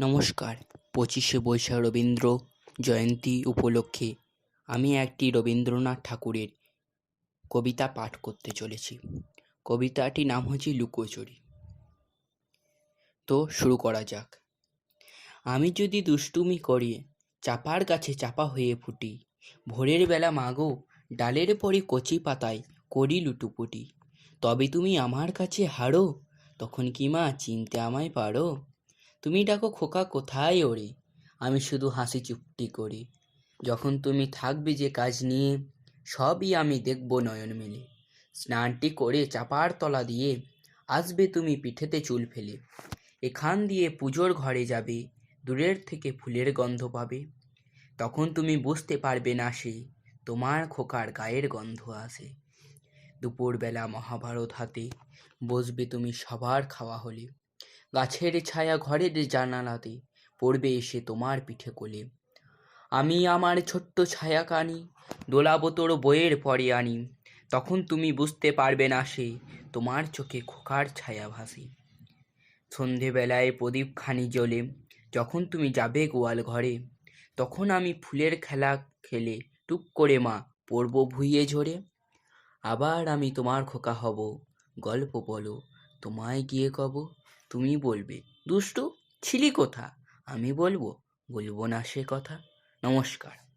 নমস্কার, পঁচিশে বৈশাখ রবীন্দ্র জয়ন্তী উপলক্ষে আমি একটি রবীন্দ্রনাথ ঠাকুরের কবিতা পাঠ করতে চলেছি। কবিতাটির নাম হচ্ছে লুকোচুরি। তো শুরু করা যাক। আমি যদি দুষ্টুমি করি, চাপার গাছে চাপা হয়ে ফুটি, ভোরের বেলা মাগো, ডালের পরে কচি পাতায় করি লুটুপুটি, তবে তুমি আমার কাছে হারো, তখন কি মা চিনতে আমায় পারো? তুমি ডাকো খোকা কোথায় ওরে? আমি শুধু হাসি চুপটি করি। যখন তুমি থাকবে যে কাজ নিয়ে, সবই আমি দেখব নয়ন মেলে। স্নানটি করে চাপার তলা দিয়ে আসবে তুমি পিঠেতে চুল ফেলে। এখান দিয়ে পুজোর ঘরে যাবে, দূরের থেকে ফুলের গন্ধ পাবে। তখন তুমি বুঝতে পারবে না সে, তোমার খোকার গায়ের গন্ধ আসে। দুপুরবেলা মহাভারত হাতে বসবে তুমি সবার খাওয়া হলে। গাছের ছায়া ঘরের জানালাতে পড়বে এসে তোমার পিঠে কোলে। আমি আমার ছোট্ট ছায়া কানি দোলাবো তোর বইয়ের পরে আনি। তখন তুমি বুঝতে পারবে না সে তোমার চোখে খোকার ছায়া ভাসে। সন্ধেবেলায় প্রদীপখানি জ্বলে, যখন তুমি যাবে গোয়াল ঘরে, তখন আমি ফুলের খেলা খেলে টুক করে মা পড়ব ভুইয়ে ঝরে। আবার আমি তোমার খোকা হব, গল্প বলো, তোমায় গিয়ে কব। তুমি বলবে। দুষ্টু ছিলি কোথা? আমি বলব বলব না সে কথা। নমস্কার।